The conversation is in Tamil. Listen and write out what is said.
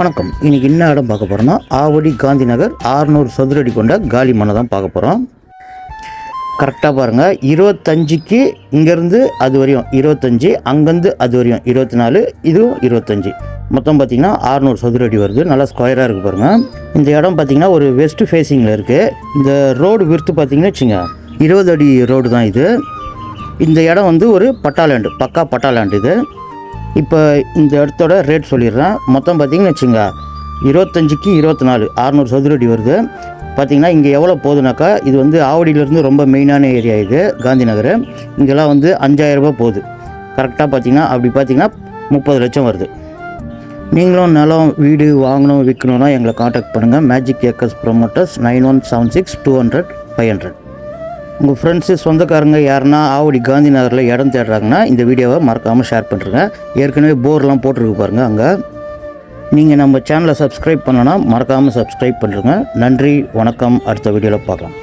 வணக்கம். இன்னைக்கு என்ன இடம் பார்க்க போகிறோம்னா ஆவடி காந்தி நகர் ஆறுநூறு சதுரடி கொண்ட காலி மனை தான் பார்க்க போகிறோம் கரெக்டாக பாருங்கள் இருபத்தஞ்சிக்கு இங்கேருந்து அது வரையும் இருபத்தஞ்சி அங்கேருந்து அது வரையும் இருபத்தி நாலு இதுவும் இருபத்தஞ்சி. மொத்தம் பார்த்திங்கன்னா ஆறுநூறு சதுரடி வருது. நல்லா ஸ்கொயராக இருக்குது பாருங்கள் இந்த இடம் பார்த்திங்கன்னா ஒரு வெஸ்ட் ஃபேஸிங்கில் இருக்குது இந்த ரோடு விருத்து பார்த்தீங்கன்னா வச்சுங்க இருபது அடி ரோடு தான் இது. இந்த இடம் வந்து ஒரு பட்டா லேண்டு பக்கா பட்டாலேண்டு இது. இப்போ இந்த இடத்தோட ரேட் சொல்லிடுறேன். மொத்தம் பார்த்தீங்கன்னு வச்சுங்க இருபத்தஞ்சிக்கு இருபத்தி நாலு அறநூறு சதுரடி வருது. பார்த்தீங்கன்னா இங்கே எவ்வளோ போகுதுனாக்கா இது வந்து ஆவடியிலேருந்து ரொம்ப மெயினான ஏரியா இது காந்தி நகர். இங்கெல்லாம் வந்து அஞ்சாயிரரூபா போகுது. கரெக்டாக பார்த்தீங்கன்னா அப்படி பார்த்தீங்கன்னா முப்பது லட்சம் வருது. நீங்களும் நிலம் வீடு வாங்கணும் விற்கணும்னா எங்களை காண்டாக்ட் பண்ணுங்கள் magic acres promoters nine one seven six two hundred five hundred உங்கள் ஃப்ரெண்ட்ஸு சொந்தக்காரங்க யாருன்னா ஆவடி காந்தி நகரில் இடம் தேடுறாங்கன்னா இந்த வீடியோவை மறக்காமல் ஷேர் பண்ணுறேங்க ஏற்கனவே போர்லாம் போட்டிருக்கு பாருங்கள் அங்கே. நீங்கள் நம்ம சேனலை சப்ஸ்கிரைப் பண்ணனா மறக்காமல் சப்ஸ்கிரைப் பண்ணுறேங்க நன்றி வணக்கம். அடுத்த வீடியோவில் பார்க்கலாம்.